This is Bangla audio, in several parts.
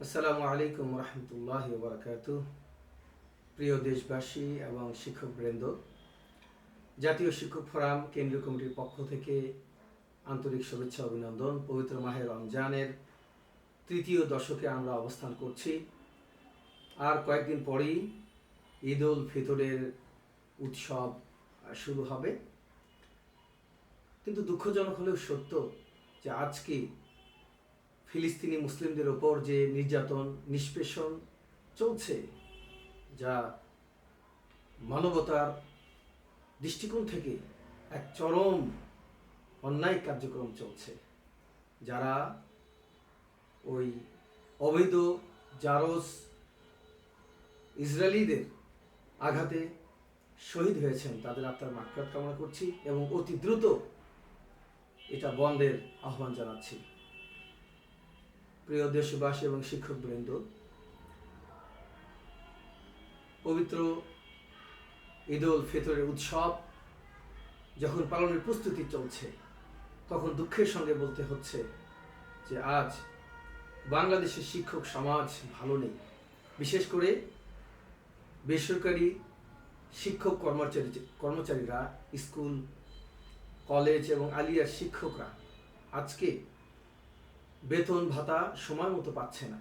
আসসালামু আলাইকুম রহমতুল্লাহ বরকাত প্রিয় দেশবাসী এবং শিক্ষক শিক্ষকবৃন্দ, জাতীয় শিক্ষক ফোরাম, কেন্দ্রীয় কমিটির পক্ষ থেকে আন্তরিক শুভেচ্ছা, অভিনন্দন। পবিত্র মাহে রমজানের তৃতীয় দশকে আমরা অবস্থান করছি। আর কয়েকদিন পরেই ঈদ উল ফিতরের উৎসব শুরু হবে। কিন্তু দুঃখজনক হলেও সত্য যে আজকে ফিলিস্তিনি মুসলিমদের ওপর যে নির্যাতন, নিষ্পেষণ চলছে, যা মানবতার দৃষ্টিকোণ থেকে এক চরম অন্যায় কার্যক্রম চলছে, যারা ওই অবৈধ জারজ ইসরায়েলিদের আঘাতে শহীদ হয়েছেন। তাদের আত্মার মাক্ষাত কামনা করছি এবং অতি দ্রুত এটা বন্ধের আহ্বান জানাচ্ছি। প্রিয় দেশবাসী এবং শিক্ষকবৃন্দ, পবিত্র ঈদ উল ফিতরের উৎসব যখন পালনের প্রস্তুতি চলছে, তখন দুঃখের সঙ্গে বলতে হচ্ছে যে আজ বাংলাদেশের শিক্ষক সমাজ ভালো নেই। বিশেষ করে বেসরকারি শিক্ষক কর্মচারী, কর্মচারীরা, স্কুল, কলেজ এবং আলিয়ার শিক্ষকরা আজকে বেতন ভাতা সময় মতো পাচ্ছে না।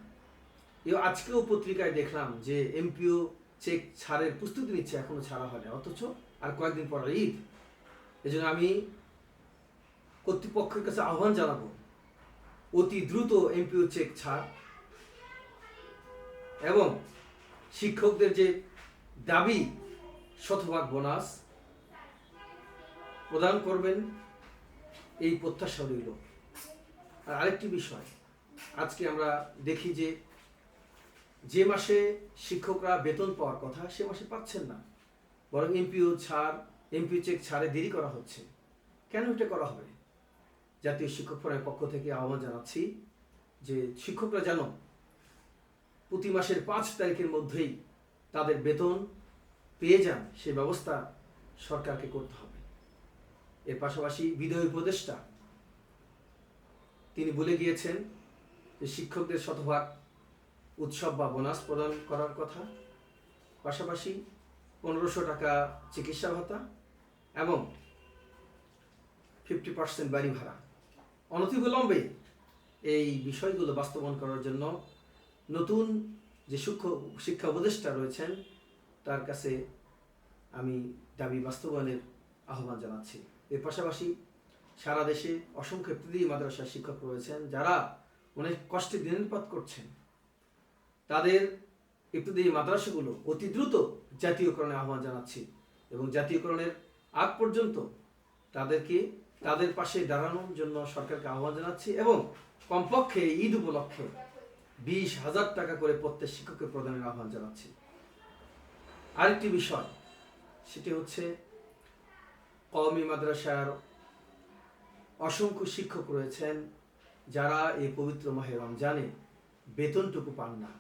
এও আজকেও পত্রিকায় দেখলাম যে এমপিও চেক ছাড়ের প্রস্তুতি নিচ্ছে, এখনও ছাড়া হয়নি। অথচ আর কয়েকদিন পর ঈদ। এজন্য আমি কর্তৃপক্ষের কাছে আহ্বান জানাব, অতি দ্রুত এমপিও চেক ছাড় এবং শিক্ষকদের যে দাবি, শতভাগ বোনাস প্রদান করবেন, এই প্রত্যাশা রইল। আর আরেকটি বিষয়, আজকে আমরা দেখি যে যে মাসে শিক্ষকরা বেতন পাওয়ার কথা সে মাসে পাচ্ছেন না। বরং এমপিও ছাড়, এমপিও চেক ছাড়ে দেরি করা হচ্ছে। কেন এটা করা হবে? জাতীয় শিক্ষক ফোরামের পক্ষ থেকে আহ্বান জানাচ্ছি যে শিক্ষকরা যেন প্রতি মাসের পাঁচ তারিখের মধ্যেই তাদের বেতন পেয়ে যান, সে ব্যবস্থা সরকারকে করতে হবে। এর পাশাপাশি বিধেয় উপদেষ্টা তিনি বলে গিয়েছেন যে শিক্ষকদের শতভাগ উৎসব বা বোনাস প্রদান করার কথা। পাশাপাশি পনেরোশো টাকা চিকিৎসা ভাতা এবং ফিফটি পার্সেন্ট বাড়ি ভাড়া। অনতিবিলম্বে এই বিষয়গুলো বাস্তবায়ন করার জন্য নতুন যে সূক্ষ্ম শিক্ষা উপদেষ্টা রয়েছেন, তার কাছে আমি দাবি বাস্তবায়নের আহ্বান জানাচ্ছি। এর পাশাপাশি সারা দেশে অসংখ্য ইত্যাদি মাদ্রাসার শিক্ষক রয়েছেন, যারা অনেক কষ্টে দিনপাত করছেন। তাদের ইত্যাদি মাদ্রাসাগুলো অতি দ্রুত জাতীয়করণের আহ্বান জানাচ্ছি এবং জাতীয়করণের আগ পর্যন্ত তাদেরকে তাদের পাশে দাঁড়ানোর জন্য সরকারকে আহ্বান জানাচ্ছি এবং কমপক্ষে ঈদ উপলক্ষে বিশ হাজার টাকা করে প্রত্যেক শিক্ষককে প্রদানের আহ্বান জানাচ্ছি। আরেকটি বিষয়, সেটি হচ্ছে কওমি মাদ্রাসার অসংখ্য শিক্ষক রয়েছেন যারা এই পবিত্র মাহে রমজানে বেতনটুকু পান না,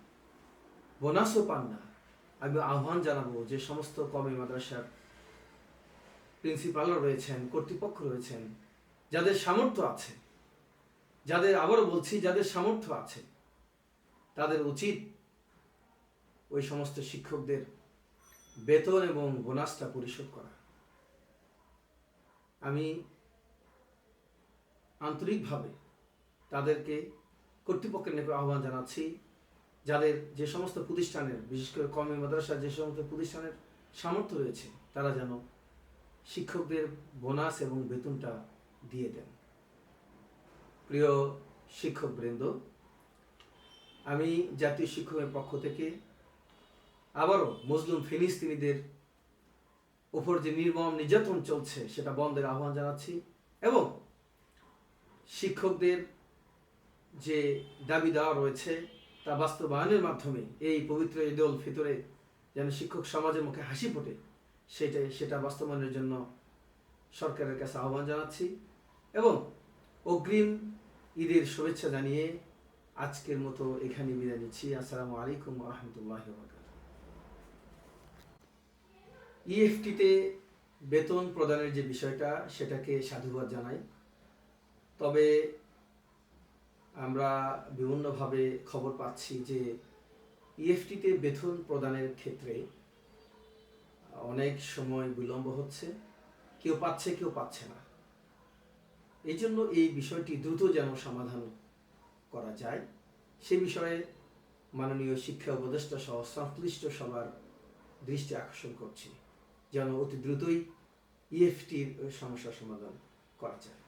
বোনাসও পান না। আমি আহ্বান জানাব যে সমস্ত কমে মাদ্রাসার প্রিন্সিপালরা রয়েছেন, কর্তৃপক্ষ রয়েছেন, যাদের সামর্থ্য আছে, যাদের আবারও বলছি যাদের সামর্থ্য আছে, তাদের উচিত ওই সমস্ত শিক্ষকদের বেতন এবং বোনাসটা পরিশোধ করা। আমি আন্তরিকভাবে তাদেরকে কর্তৃপক্ষের নিকট আহ্বান জানাচ্ছি, যাদের যে সমস্ত প্রতিষ্ঠানের, বিশেষ করে কমে মাদ্রাসা যে সমস্ত প্রতিষ্ঠানের সামর্থ্য রয়েছে, তারা যেন শিক্ষকদের বোনাস এবং বেতনটা দিয়ে দেন। প্রিয় শিক্ষক শিক্ষকবৃন্দ, আমি জাতীয় শিক্ষকের পক্ষ থেকে আবারও মজলুম ফিলিস্তিনিদের ওপর যে নির্মম নির্যাতন চলছে, সেটা বন্ধের আহ্বান জানাচ্ছি এবং শিক্ষকদের যে দাবি দেওয়া রয়েছে তা বাস্তবায়নের মাধ্যমে এই পবিত্র ঈদ উল ফিতরে যেন শিক্ষক সমাজের মুখে হাসি ফোটে সেটাই সেটা বাস্তবায়নের জন্য সরকারের কাছে আহ্বান জানাচ্ছি এবং অগ্রিম ঈদের শুভেচ্ছা জানিয়ে আজকের মতো এখানে বিদায় নিচ্ছি। আসসালামু আলাইকুম রহমতুল্লাহ ইএফটিতে বেতন প্রদানের যে বিষয়টা, সেটাকে সাধুবাদ জানাই। তবে আমরা বিভিন্নভাবে খবর পাচ্ছি যে ইএফটিতে বেতন প্রদানের ক্ষেত্রে অনেক সময় বিলম্ব হচ্ছে। কেউ পাচ্ছে কেউ পাচ্ছে না। এই জন্য এই বিষয়টি দ্রুত যেন সমাধান করা যায়। সে বিষয়ে মাননীয় শিক্ষা উপদেষ্টা সহ সংশ্লিষ্ট সবার দৃষ্টি আকর্ষণ করছি, যেন অতি দ্রুতই ইএফটির সমস্যার সমাধান করা যায়।